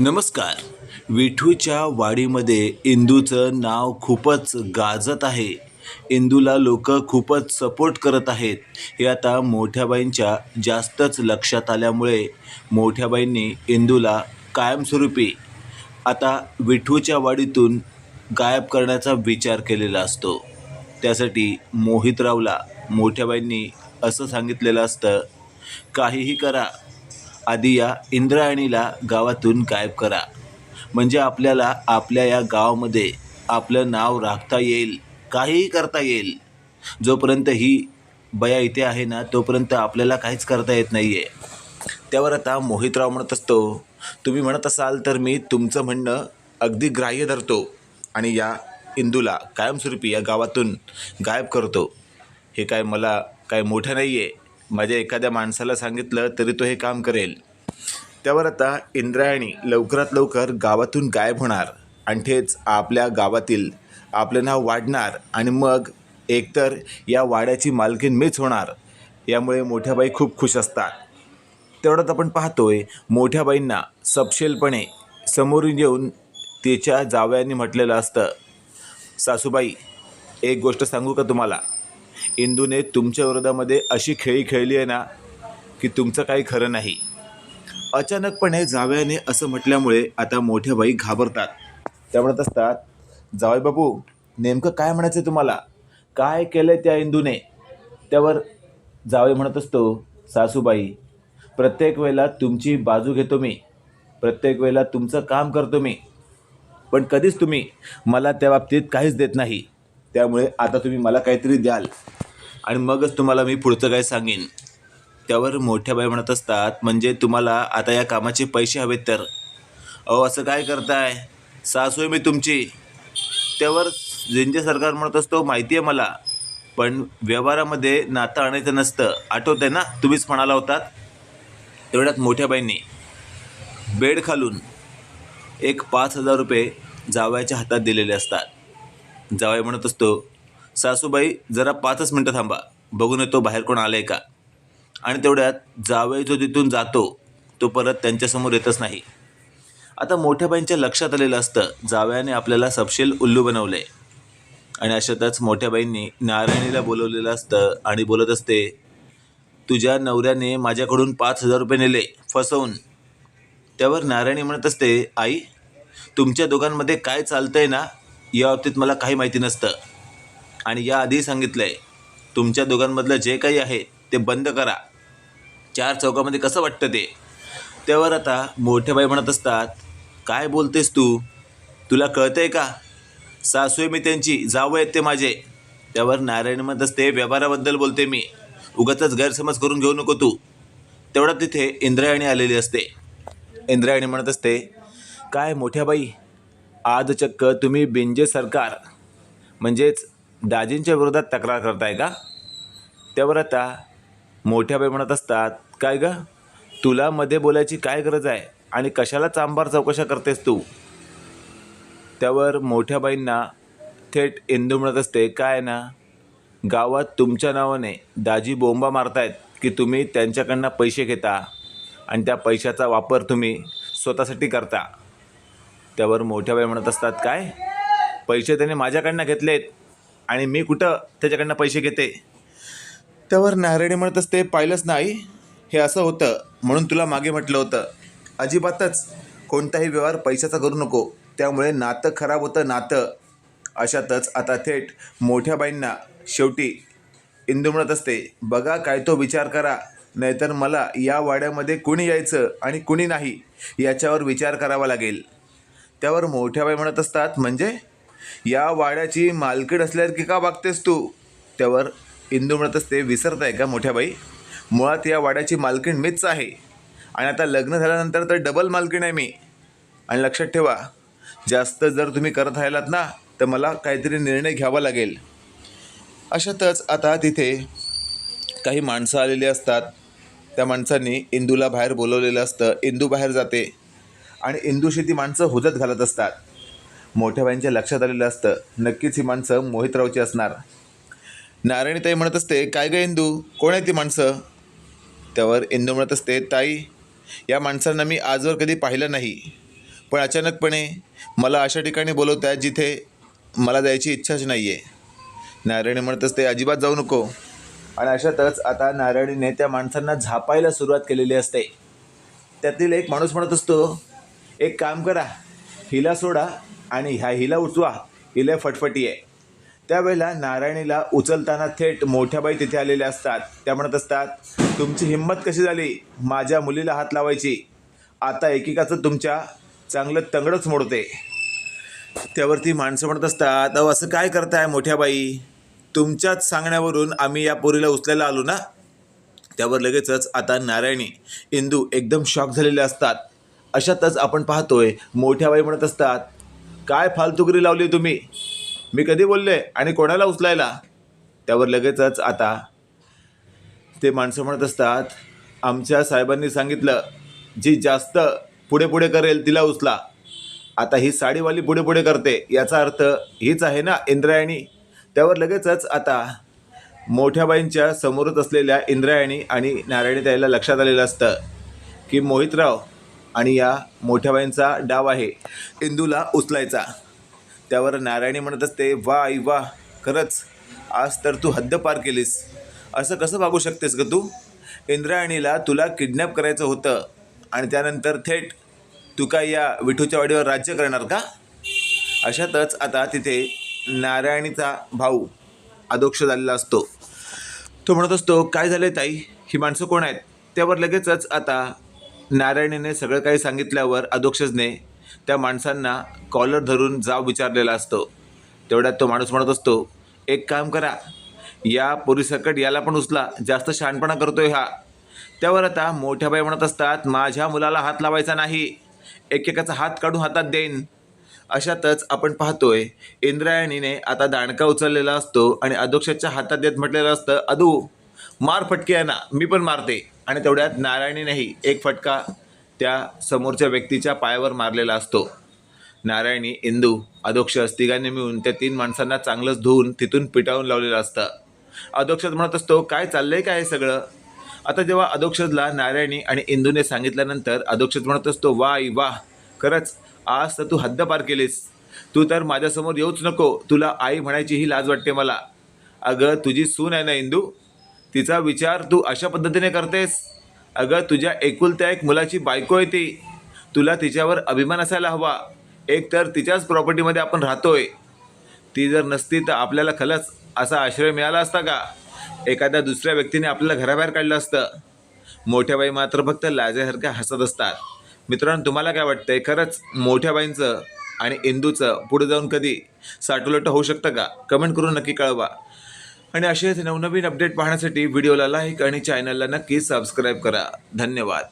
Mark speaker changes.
Speaker 1: नमस्कार. विठूच्या वाडीमध्ये इंदूचं नाव खूपच गाजत आहे. इंदूला लोक खूपच सपोर्ट करत आहेत. हे आता मोठ्याबाईंच्या जास्तच लक्षात आल्यामुळे मोठ्याबाईंनी इंदूला कायमस्वरूपी आता विठूच्या वाडीतून गायब करण्याचा विचार केलेला असतो. त्यासाठी मोहितरावला मोठ्याबाईंनी असं सांगितलेलं असतं काहीही करा आधी या इंद्रायणीला गावातून गायब करा. म्हणजे आपल्याला आपल्या या गावामध्ये आपलं नाव राखता येईल काहीही करता येईल. जोपर्यंत ही बया इथे आहे ना तोपर्यंत आपल्याला काहीच करता येत नाही आहे त्यावर आता मोहितराव म्हणत असतो तुम्ही म्हणत असाल तर मी तुमचं म्हणणं अगदी ग्राह्य धरतो आणि या इंदूला कायमस्वरूपी या गावातून गायब करतो. हे काय मला काय मोठं नाही आहे माझ्या एखाद्या माणसाला सांगितलं तरी तो हे काम करेल. त्यावर आता इंद्रायणी लवकरात लवकर गावातून गायब होणार. आणि आपल्या गावातील आपलं नाव वाढणार आणि मग एकतर या वाड्याची मालकीन मीच होणार. यामुळे मोठ्याबाई खूप खुश असतात. तेवढ्यात आपण पाहतोय मोठ्याबाईंना सपशेलपणे समोरून येऊन तिच्या जावयांनी म्हटलेलं असतं. सासूबाई एक गोष्ट सांगू का तुम्हाला? इंदूने तुमच्या विरोधामध्ये अशी खेळी खेळली आहे ना की तुमचं काही खरं नाही. अचानकपणे जावयाने असं म्हटल्यामुळे आता मोठ्या बाई घाबरतात. त्या म्हणत असतात जावई बाबू नेमकं काय म्हणायचं तुम्हाला? काय केलं त्या इंदूने? त्यावर जावई म्हणत असतो सासूबाई प्रत्येक वेळेला तुमची बाजू घेतो मी. प्रत्येक वेळेला तुमचं काम करतो मी. पण कधीच तुम्ही मला त्या बाबतीत काहीच देत नाही. त्यामुळे आता तुम्ही मला काहीतरी द्याल. आणि मगच तुम्हाला मी पुढचं काय सांगेन? त्यावर मोठ्या बाई म्हणत असतात म्हणजे तुम्हाला आता या कामाचे पैसे हवेत तर? अहो असं काय करताय? सासू आहे मी तुमची. त्यावर जिंजे सरकार म्हणत असतो माहिती आहे मला पण व्यवहारामध्ये नातं आणायचं नसतं. आठवत आहे ना? तुम्हीच म्हणाला होतात. तेवढ्यात मोठ्या बाईंनी बेड खालून एक पाच हजार रुपये जावयाच्या हातात दिलेले असतात. जावई म्हणत असतो सासूबाई जरा पाचच मिनटं थांबा. बघून येतो बाहेर कोण आलं आहे का. आणि तेवढ्यात जावई जो तिथून जातो तो परत त्यांच्यासमोर येतच नाही. आता मोठ्या बाईंच्या लक्षात आलेलं असतं जावयाने आपल्याला सपशेल उल्लू बनवलं आहे आणि अशातच मोठ्या बाईंनी नारायणीला बोलवलेलं असतं आणि बोलत असते तुझ्या नवऱ्याने माझ्याकडून पाच हजार रुपये नेले फसवून. त्यावर नारायणी म्हणत असते आई तुमच्या दोघांमध्ये काय चालतंय ना या बाबतीत मला काही माहिती नसतं. आणि याआधी सांगितलं आहे तुमच्या दोघांमधलं जे काही आहे ते बंद करा. चार चौकामध्ये कसं वाटतं ते? त्यावर आता मोठे बाई म्हणत असतात काय बोलतेस तू? तुला कळतंय का? सासू आहे मी त्यांची जावं आहेत ते माझे. त्यावर नारायण म्हणत असते व्यवहाराबद्दल बोलते मी. उगतच गैरसमज करून घेऊ नको तू. तेवढा तिथे इंद्रायणी आलेली असते. इंद्रायणी म्हणत असते काय मोठ्या बाई आज चक्क तुम्ही बिंजे सरकार. म्हणजेच दाजींच्या विरोधात तक्रार करताय का? त्यावर आता मोठ्या बाई म्हणत असतात. काय ग? तुला मध्ये बोलायची काय गरज आहे? आणि कशाला चांबार चौकशा करतेस तू? त्यावर मोठ्या बाईंना थेट इंदू म्हणत असते. काय ना? गावात तुमच्या नावाने दाजी बोंबा मारतायत की तुम्ही त्यांच्याकडनं पैसे घेता आणि त्या पैशाचा वापर तुम्ही स्वतःसाठी करता. त्यावर मोठ्या बाई म्हणत असतात काय? पैसे त्याने माझ्याकडनं घेतलेत. आणि मी कुठं त्याच्याकडनं पैसे घेते? त्यावर नारायणी म्हणत असते पाहिलंच नाही. हे असं होतं म्हणून तुला मागे म्हटलं होतं. अजिबातच. कोणताही व्यवहार पैशाचा करू नको. त्यामुळे नातं खराब होतं नातं. अशातच आता थेट मोठ्या बाईंना शेवटी इंदू म्हणत असते बघा काय तो विचार करा. नाहीतर मला या वाड्यामध्ये कुणी यायचं आणि कुणी नाही याच्यावर विचार करावा लागेल. त्यावर मोठ्या बाई म्हणत असतात म्हणजे? या वाड्याची मालकीण असल्यासारखी का वागतेस तू? त्यावर इंदू म्हणत ते विसरत आहे का मोठ्या बाई मुळात या वाड्याची मालकीण मीच आहे. आणि आता लग्न झाल्यानंतर तर डबल मालकीण आहे मी. आणि लक्षात ठेवा जास्त जर तुम्ही करत राहिलात ना तर मला काहीतरी निर्णय घ्यावा लागेल. अशातच आता तिथे काही माणसं आलेली असतात. त्या माणसांनी इंदूला बाहेर बोलवलेलं असतं. इंदू बाहेर जाते. आणि इंदूशी ती माणसं हुजत घालत असतात. मोठ्याबाईंच्या लक्षात आलेलं असतं. नक्कीच ही माणसं मोहितरावची असणार. नारायणीताई म्हणत असते काय ग इंदू? कोण आहे ती माणसं? त्यावर इंदू म्हणत असते ताई या माणसांना मी आजवर कधी पाहिलं नाही. पण अचानकपणे मला अशा ठिकाणी बोलवत आहे जिथे मला जायची इच्छाच नाही आहे नारायणी म्हणत असते अजिबात जाऊ नको. आणि अशातच आता नारायणीने त्या माणसांना झापायला सुरुवात केलेली असते. त्यातील एक माणूस म्हणत असतो एक काम करा हिला सोडा आणि ह्या हिला उचवा हिला फटफटी आहे. त्यावेळेला नारायणीला उचलताना थेट मोठ्याबाई तिथे आलेल्या असतात. त्या म्हणत असतात तुमची हिंमत कशी झाली? माझ्या मुलीला हात लावायची. आता एकेकाचं तुमच्या चांगलं तंगडच मोडते. त्यावरती माणसं म्हणत असतात अहो असं काय करताय मोठ्याबाई तुमच्याच सांगण्यावरून आम्ही या पोरीला उचलायला आलो ना? त्यावर लगेचच आता नारायणी इंदू एकदम शॉक झालेले असतात. अशातच आपण पाहतोय मोठ्या बाई म्हणत असतात काय फालतुगिरी लावली तुम्ही? मी कधी बोलले आणि कोणाला उचलायला? त्यावर लगेचच आता ते माणसं म्हणत असतात आमच्या साहेबांनी सांगितलं जी जास्त पुढे पुढे करेल तिला उचला. आता ही साडीवाली पुढे पुढे करते याचा अर्थ हीच आहे ना इंद्रायणी? त्यावर लगेचच आता मोठ्या बाईंच्या समोरच असलेल्या इंद्रायणी आणि नारायणी त्याला लक्षात आलेलं असतं की मोहितराव आणि या मोठ्या बाईंचा डाव आहे. इंदूला उचलायचा. त्यावर नारायणी म्हणत असते वा आई वा खरंच. आज तर तू हद्द पार केलीस. असं कसं वागू शकतेस ग तू? इंद्रायणीला तुला किडनॅप करायचं होतं आणि त्यानंतर थेट तू काय या विठूच्या वाडीवर राज्य करणार का? अशातच आता तिथे नारायणीचा भाऊ आदोक्ष झालेला असतो. तो म्हणत असतो काय झालं ताई? ही माणसं कोण आहेत? त्यावर लगेचच आता नारायणीने सगळं काही सांगितल्यावर अधोक्षजने त्या माणसांना कॉलर धरून जाव विचारलेला असतो. तेवढ्यात तो माणूस म्हणत असतो एक काम करा या पोलिसाकट याला पण उचला जास्त शहाणपणा करतोय हा. त्यावर आता मोठ्या बाई म्हणत असतात माझ्या मुलाला हात लावायचा नाही एकेकाचा हात काढून हातात देईन. अशातच आपण पाहतोय इंद्रायणीने आता दांडका उचललेला असतो आणि अधोक्षाच्या हातात देत म्हटलेलं असतं अदू मार फटके आहे ना मी पण मारते. आणि तेवढ्यात नारायणीनेही एक फटका त्या समोरच्या व्यक्तीच्या पायावर मारलेला असतो. नारायणी इंदू अधोक्ष तिघांनी मिळून त्या तीन माणसांना चांगलंच धुवून तिथून पिटाळून लावलेलं असतं. अधोक्षज म्हणत असतो काय चाललंय काय हे सगळं? आता जेव्हा अधोक्षजला नारायणी आणि इंदूने सांगितल्यानंतर अधोक्षज म्हणत असतो वा आई वा खरंच आज तर तू हद्द पार केलीस. तू तर माझ्यासमोर येऊच नको. तुला आई म्हणायची ही लाज वाटते मला. अगं तुझी सून आहे ना इंदू? तिचा विचार तू अशा पद्धतीने करतेस? अगं तुझ्या एकुलत्या एक मुलाची बायको आहे ती. तुला तिच्यावर अभिमान असायला हवा. एक तर तिच्याच प्रॉपर्टीमध्ये आपण राहतोय. ती जर नसती तर आपल्याला खलच असा आश्रय मिळाला असता का? एखाद्या दुसऱ्या व्यक्तीने आपल्याला घराबाहेर काढलं असतं. मोठ्या बाई मात्र फक्त लाजेसारख्या हसत असतात. मित्रांनो तुम्हाला काय वाटतंय? खरंच मोठ्या बाईंचं आणि इंदूचं पुढे जाऊन कधी साठोलट होऊ शकतं का? कमेंट करून नक्की कळवा. आणि असेच नवनवीन अपडेट पाहण्यासाठी व्हिडिओला लाईक आणि चॅनलला नक्की सबस्क्राईब करा. धन्यवाद.